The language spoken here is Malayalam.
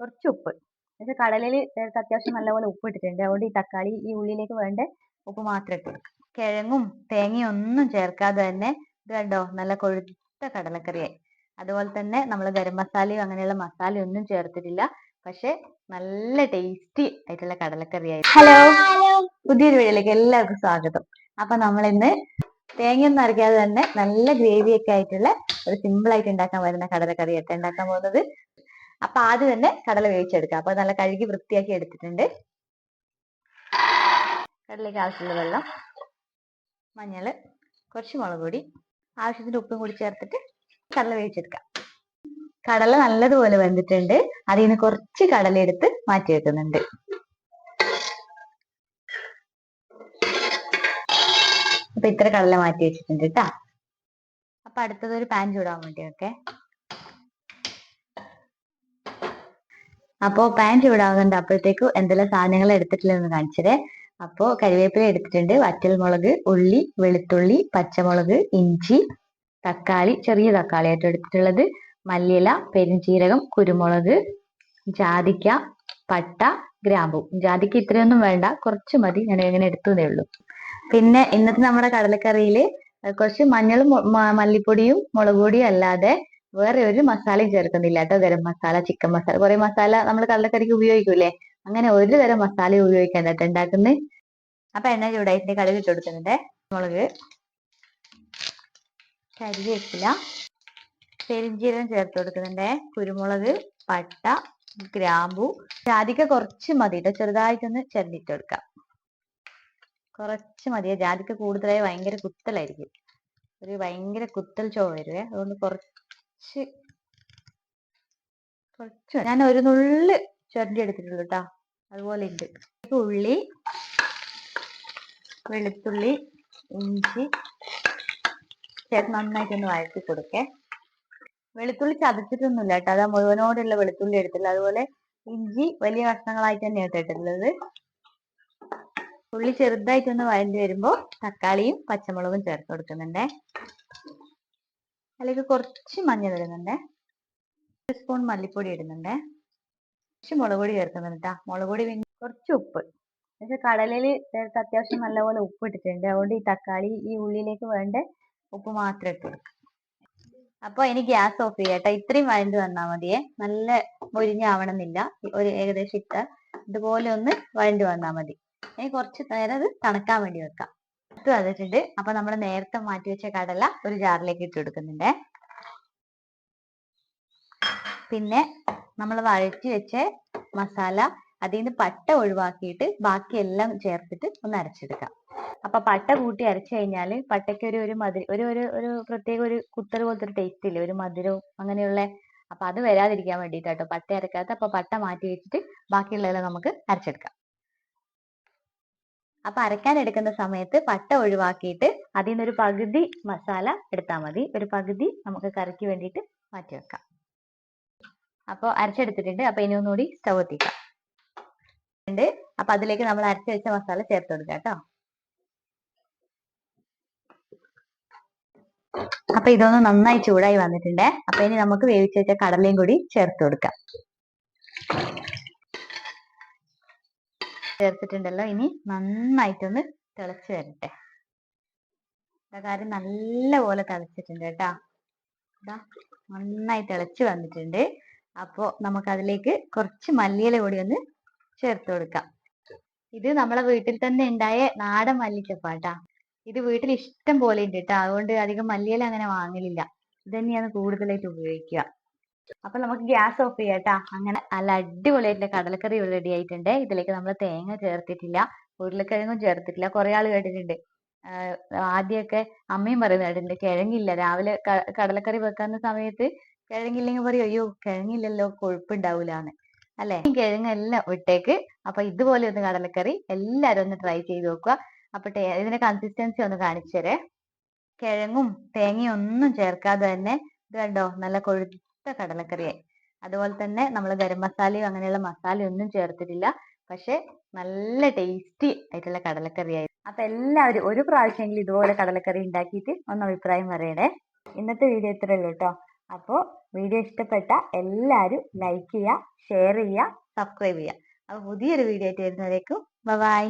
കുറച്ച് ഉപ്പ്. പക്ഷെ കടലയിൽ ചേർത്ത് അത്യാവശ്യം നല്ലപോലെ ഉപ്പ് ഇട്ടിട്ടുണ്ട്. അതുകൊണ്ട് ഈ തക്കാളി ഈ ഉള്ളിലേക്ക് വേണ്ട ഉപ്പ് മാത്രം ഇട്ട് കൊടുക്കുക കിഴങ്ങും തേങ്ങയും ഒന്നും ചേർക്കാതെ തന്നെ ഇത് കണ്ടോ? നല്ല കൊഴുത്ത കടലക്കറിയായി. അതുപോലെ തന്നെ നമ്മൾ ഗരം മസാലയും അങ്ങനെയുള്ള മസാല ഒന്നും ചേർത്തിട്ടില്ല. പക്ഷെ നല്ല ടേസ്റ്റി ആയിട്ടുള്ള കടലക്കറിയായി. ഹലോ. പുതിയൊരു വീഡിയോയിലേക്ക് എല്ലാവർക്കും സ്വാഗതം. അപ്പൊ നമ്മൾ ഇന്ന് തേങ്ങയൊന്നും അരയ്ക്കാതെ തന്നെ നല്ല ഗ്രേവിയൊക്കെ ആയിട്ടുള്ള ഒരു സിമ്പിൾ ആയിട്ട് ഉണ്ടാക്കാൻ വരുന്ന കടലക്കറിയായിട്ട് ഉണ്ടാക്കാൻ പോകുന്നത്. അപ്പൊ ആദ്യം തന്നെ കടല വേവിച്ചെടുക്കുക അപ്പൊ നല്ല കഴുകി വൃത്തിയാക്കി എടുത്തിട്ടുണ്ട്. കടലേക്ക് ആവശ്യമുള്ള വെള്ളം മഞ്ഞൾ കുറച്ച് മുളക് പൊടി ആവശ്യത്തിന് ഉപ്പും കൂടി ചേർത്തിട്ട് കടല വേവിച്ചെടുക്കാം. കടല നല്ലതുപോലെ വെന്തിട്ടുണ്ട്. അതിൽ നിന്ന് കുറച്ച് കടല എടുത്ത് മാറ്റി വെക്കുന്നുണ്ട്. അപ്പൊ ഇത്ര കടല മാറ്റി വെച്ചിട്ടുണ്ട് കേട്ടാ അപ്പൊ അടുത്തത് ഒരു പാൻ ചൂടാൻ വേണ്ടിയൊക്കെ അപ്പോ പാന്റ് ചൂടാകുന്നുണ്ട് അപ്പോഴത്തേക്കും എന്തെല്ലാം സാധനങ്ങൾ എടുത്തിട്ടില്ലെന്ന് കാണിച്ചതേ അപ്പോ കരിവേപ്പില എടുത്തിട്ടുണ്ട്. വറ്റൽമുളക് ഉള്ളി വെളുത്തുള്ളി പച്ചമുളക് ഇഞ്ചി തക്കാളി ചെറിയ തക്കാളി ആയിട്ട് എടുത്തിട്ടുള്ളത്. മല്ലിയില പെരുംജീരകം കുരുമുളക് ജാതിക്ക പട്ട ഗ്രാമ്പു. ജാതിക്ക ഇത്രയൊന്നും വേണ്ട. കുറച്ച് മതി. ഞാൻ ഇങ്ങനെ എടുത്തതേ ഉള്ളൂ. പിന്നെ ഇന്നത്തെ നമ്മുടെ കടലക്കറിയിൽ കുറച്ച് മഞ്ഞളും മല്ലിപ്പൊടിയും മുളക് പൊടിയും അല്ലാതെ വേറെ ഒരു മസാലയും ചേർക്കുന്നില്ല. കേട്ടോ ഗരം മസാല ചിക്കൻ മസാല. കുറെ മസാല നമ്മൾ കടലക്കറിക്ക് ഉപയോഗിക്കൂലേ അങ്ങനെ ഒരു തരം മസാല ഉപയോഗിക്കാൻ കേട്ടോ ഉണ്ടാക്കുന്നത് അപ്പൊ എണ്ണ ചൂടായിട്ട് കടുക് ഇട്ട് കൊടുക്കുന്നുണ്ട്. മുളക് കരിവേപ്പില പെരിഞ്ചീരകം ചേർത്ത് കൊടുക്കുന്നുണ്ട്. കുരുമുളക് പട്ട ഗ്രാമ്പു. ജാതിക്ക കുറച്ച് മതി കേട്ടോ ചെറുതായിട്ടൊന്ന് ചെരണ്ടിട്ട് കൊടുക്കാം. കുറച്ച് മതി. ജാതിക്ക കൂടുതലായി ഭയങ്കര കുത്തലായിരിക്കും. ഒരു ഭയങ്കര കുത്തൽ ചോ വരുവേ. അതുകൊണ്ട് കുറച്ച് കുറച്ച് ഞാൻ ഒരു നുള്ള് ചുരണ്ടി എടുത്തിട്ടുള്ളൂ കേട്ടോ അതുപോലെ ഉണ്ട് ഉള്ളി വെളുത്തുള്ളി ഇഞ്ചി ചേർത്ത് നന്നായിട്ടൊന്ന് വഴറ്റി കൊടുക്കേ. വെളുത്തുള്ളി ചതച്ചിട്ടൊന്നുമില്ല കേട്ടോ അതാ മുഴുവനോടുള്ള വെളുത്തുള്ളി എടുത്തില്ല അതുപോലെ ഇഞ്ചി വലിയ കഷ്ണങ്ങളായിട്ട് തന്നെ ഇട്ടിട്ടുള്ളത് ഉള്ളി ചെറുതായിട്ടൊന്ന് വഴണ്ടി വരുമ്പോൾ തക്കാളിയും പച്ചമുളകും ചേർത്ത് കൊടുക്കുന്നുണ്ട്. അതിലേക്ക് കുറച്ച് മഞ്ഞൾ ഇടുന്നുണ്ടേ. ഒരു സ്പൂൺ മല്ലിപ്പൊടി ഇടുന്നുണ്ടേ. കുറച്ച് മുളക് പൊടി ചേർക്കുന്നുണ്ട് കേട്ടോ മുളക് പൊടി പിന്നെ കുറച്ച് ഉപ്പ്. പക്ഷെ കടലയിൽ ചേർത്ത് അത്യാവശ്യം നല്ലപോലെ ഉപ്പ് ഇട്ടിട്ടുണ്ട്. അതുകൊണ്ട് ഈ തക്കാളി ഈ ഉള്ളിയിലേക്ക് വേണ്ട ഉപ്പ് മാത്രം ഇട്ട് കൊടുക്കുക അപ്പൊ ഇനി ഗ്യാസ് ഓഫ് ചെയ്യാം കേട്ടോ ഇത്രയും വഴണ്ട് വന്നാൽ മതിയേ. നല്ല മുരിഞ്ഞാവണമെന്നില്ല. ഒരു ഏകദേശം ഇട്ട ഇതുപോലെ ഒന്ന് വഴണ്ട് വന്നാൽ മതി. ഇനി കുറച്ച് നേരം അത് തണുക്കാൻ വേണ്ടി വെക്കാം. ഇട്ട് വന്നിട്ടുണ്ട്. അപ്പൊ നമ്മൾ നേരത്തെ മാറ്റി വെച്ച കടല ഒരു ജാറിലേക്ക് ഇട്ട് കൊടുക്കുന്നുണ്ട്. പിന്നെ നമ്മൾ വഴറ്റി വെച്ച മസാല അതിൽ നിന്ന് പട്ട ഒഴിവാക്കിയിട്ട് ബാക്കിയെല്ലാം ചേർത്തിട്ട് ഒന്ന് അരച്ചെടുക്കാം. അപ്പൊ പട്ട കൂട്ടി അരച്ചു കഴിഞ്ഞാൽ പട്ടയ്ക്ക് ഒരു ഒരു മധുര ഒരു ഒരു ഒരു പ്രത്യേക ഒരു കുത്തൽ പോലത്തെ ഒരു ടേസ്റ്റ് ഇല്ലേ? ഒരു മധുരവും അങ്ങനെയുള്ള. അപ്പൊ അത് വരാതിരിക്കാൻ വേണ്ടിയിട്ടാട്ടോ പട്ട അരക്കാത്ത അപ്പൊ പട്ട മാറ്റി വെച്ചിട്ട് ബാക്കിയുള്ളതെല്ലാം നമുക്ക് അരച്ചെടുക്കാം. അപ്പൊ അരക്കാൻ എടുക്കുന്ന സമയത്ത് പട്ട ഒഴിവാക്കിയിട്ട് അതിൽ നിന്നൊരു പകുതി മസാല എടുത്താൽ മതി. ഒരു പകുതി നമുക്ക് കറിക്ക് വേണ്ടിയിട്ട് മാറ്റി വെക്കാം. അപ്പോൾ അരച്ചെടുത്തിട്ടുണ്ട്. അപ്പൊ ഇനി ഒന്നുകൂടി സ്റ്റവ് എത്തിക്കാം. ഉണ്ട്. അപ്പൊ അതിലേക്ക് നമ്മൾ അരച്ചു വെച്ച മസാല ചേർത്ത് കൊടുക്കാം കേട്ടോ. അപ്പൊ ഇതൊന്ന് നന്നായി ചൂടായി വന്നിട്ടുണ്ട്. അപ്പൊ ഇനി നമുക്ക് വേവിച്ച് വെച്ച കടലയും കൂടി ചേർത്ത് കൊടുക്കാം. ചേർത്തിട്ടുണ്ടല്ലോ. ഇനി നന്നായിട്ടൊന്ന് തിളച്ച് വരട്ടെ. കാര്യം നല്ല പോലെ തിളച്ചിട്ടുണ്ട് കേട്ടാ. ഇതാ നന്നായി തിളച്ച് വന്നിട്ടുണ്ട്. അപ്പോ നമുക്ക് അതിലേക്ക് കുറച്ച് മല്ലിയില കൂടി ഒന്ന് ചേർത്ത് കൊടുക്കാം. ഇത് നമ്മളെ വീട്ടിൽ തന്നെ ഉണ്ടായ നാടൻ മല്ലിച്ചപ്പാട്ടാ. ഇത് വീട്ടിൽ ഇഷ്ടം പോലെ ഉണ്ട് കേട്ടോ. അതുകൊണ്ട് അധികം മല്ലിയില അങ്ങനെ വാങ്ങലില്ല. ഇത് തന്നെയാണ് കൂടുതലായിട്ട് ഉപയോഗിക്കുക. അപ്പൊ നമുക്ക് ഗ്യാസ് ഓഫ് ചെയ്യാം കേട്ടാ അങ്ങനെ നല്ല അടിപൊളിയായിട്ടുള്ള കടലക്കറി റെഡി ആയിട്ടുണ്ട്. ഇതിലേക്ക് നമ്മൾ തേങ്ങ ചേർത്തിട്ടില്ല. ഉരുളക്കിഴങ്ങും ചേർത്തിട്ടില്ല. കുറെ ആൾ കേട്ടിട്ടുണ്ട്. ആദ്യമൊക്കെ അമ്മയും പറയുന്ന കേട്ടിട്ടുണ്ട് കിഴങ്ങില്ല. രാവിലെ കടലക്കറി വെക്കുന്ന സമയത്ത് കിഴങ്ങില്ലെങ്കിൽ പറയും അയ്യോ കിഴങ്ങില്ലല്ലോ കൊഴുപ്പുണ്ടാവൂലെന്ന്. അല്ലെ? കിഴങ്ങെല്ലാം ഇട്ടേക്ക്. അപ്പൊ ഇതുപോലെ ഒന്ന് കടലക്കറി എല്ലാരും ഒന്ന് ട്രൈ ചെയ്ത് നോക്കുക. അപ്പൊ ഇതിന്റെ കൺസിസ്റ്റൻസി ഒന്ന് കാണിച്ചു തരേ. കിഴങ്ങും തേങ്ങയും ഒന്നും ചേർക്കാതെ തന്നെ ഇത് കണ്ടോ നല്ല കൊഴുത്ത കടലക്കറിയായി. അതുപോലെ തന്നെ നമ്മൾ ഗരം മസാലയും അങ്ങനെയുള്ള മസാല ഒന്നും ചേർത്തിട്ടില്ല. പക്ഷെ നല്ല ടേസ്റ്റി ആയിട്ടുള്ള കടലക്കറിയായി. അപ്പൊ എല്ലാവരും ഒരു പ്രാവശ്യമെങ്കിലും ഇതുപോലെ കടലക്കറി ഉണ്ടാക്കിയിട്ട് ഒന്ന് അഭിപ്രായം പറയണേ. ഇന്നത്തെ വീഡിയോ ഇത്രയേ ഉള്ളൂ കേട്ടോ. അപ്പോൾ വീഡിയോ ഇഷ്ടപ്പെട്ട എല്ലാവരും ലൈക്ക് ചെയ്യുക ഷെയർ ചെയ്യുക സബ്സ്ക്രൈബ് ചെയ്യുക. അപ്പോൾ പുതിയൊരു വീഡിയോ ആയിട്ട് വരുന്നവരേക്കും ബൈ